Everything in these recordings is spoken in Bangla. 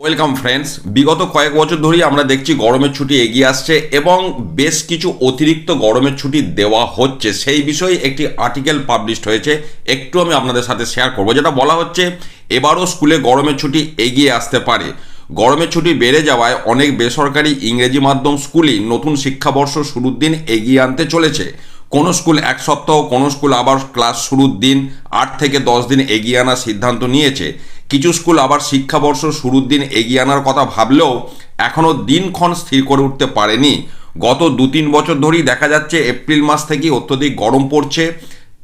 ওয়েলকাম ফ্রেন্ডস বিগত কয়েক বছর ধরেই আমরা দেখছি গরমের ছুটি এগিয়ে আসছে এবং বেশ কিছু অতিরিক্ত গরমের ছুটি দেওয়া হচ্ছে। সেই বিষয়ে একটি আর্টিকেল পাবলিশড হয়েছে। একটু আমি আপনাদের সাথে শেয়ার করব, যেটা বলা হচ্ছে, এবারও স্কুলে গরমের ছুটি এগিয়ে আসতে পারে। গরমের ছুটি বেড়ে যাওয়ায় অনেক বেসরকারি ইংরেজি মাধ্যম স্কুলই নতুন শিক্ষাবর্ষ শুরুর দিন এগিয়ে আনতে চলেছে। কোনো স্কুল এক সপ্তাহ, কোনো স্কুল আবার ক্লাস শুরুর দিন, আট থেকে দশ দিন এগিয়ে আনার সিদ্ধান্ত নিয়েছে। কিছু স্কুল আবার শিক্ষাবর্ষ শুরুর দিন এগিয়ে আনার কথা ভাবলেও এখনও দিনক্ষণ স্থির করে উঠতে পারেনি। গত দু তিন বছর ধরেই দেখা যাচ্ছে এপ্রিল মাস থেকেই অত্যধিক গরম পড়ছে।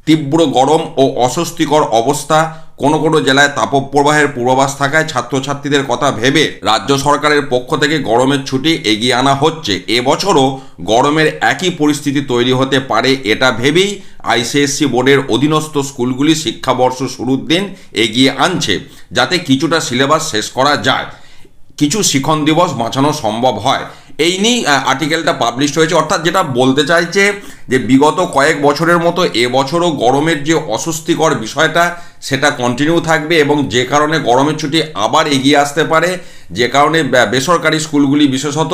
তীব্র গরম ও অস্বস্তিকর অবস্থা কোনো কোনো জেলায় তাপপ্রবাহের পূর্বাভাস থাকায় ছাত্রছাত্রীদের কথা ভেবে রাজ্য সরকারের পক্ষ থেকে গরমের ছুটি এগিয়ে আনা হচ্ছে। এবছরও গরমের একই পরিস্থিতি তৈরি হতে পারে এটা ভেবেই আইসিএসসি বোর্ডের অধীনস্থ স্কুলগুলি শিক্ষাবর্ষ শুরুর দিন এগিয়ে আনছে, যাতে কিছুটা সিলেবাস শেষ করা যায়। কিছু শিখন দিবস বাঁচানো সম্ভব হয়। এই নিয়েই আর্টিকেলটা পাবলিশ হয়েছে। অর্থাৎ যেটা বলতে চাইছে যে বিগত কয়েক বছরের মতো এবছরও গরমের যে অস্বস্তিকর বিষয়টা, সেটা কন্টিনিউ থাকবে এবং যে কারণে গরমের ছুটি আবার এগিয়ে আসতে পারে, যে কারণে বেসরকারি স্কুলগুলি বিশেষত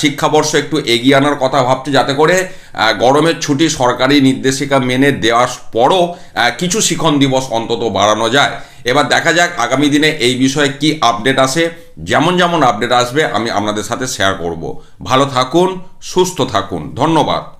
শিক্ষাবর্ষ একটু এগিয়ে আনার কথা ভাবছে যাতে করে গরমের ছুটি সরকারি নির্দেশিকা মেনে দেওয়ার পরও কিছু শিখন দিবস অন্তত বাড়ানো যায়। এবার দেখা যাক আগামী দিনে এই বিষয়ে কি আপডেট আসে। যেমন যেমন আপডেট আসবে আমি আপনাদের সাথে শেয়ার করব। ভালো থাকুন সুস্থ থাকুন। ধন্যবাদ।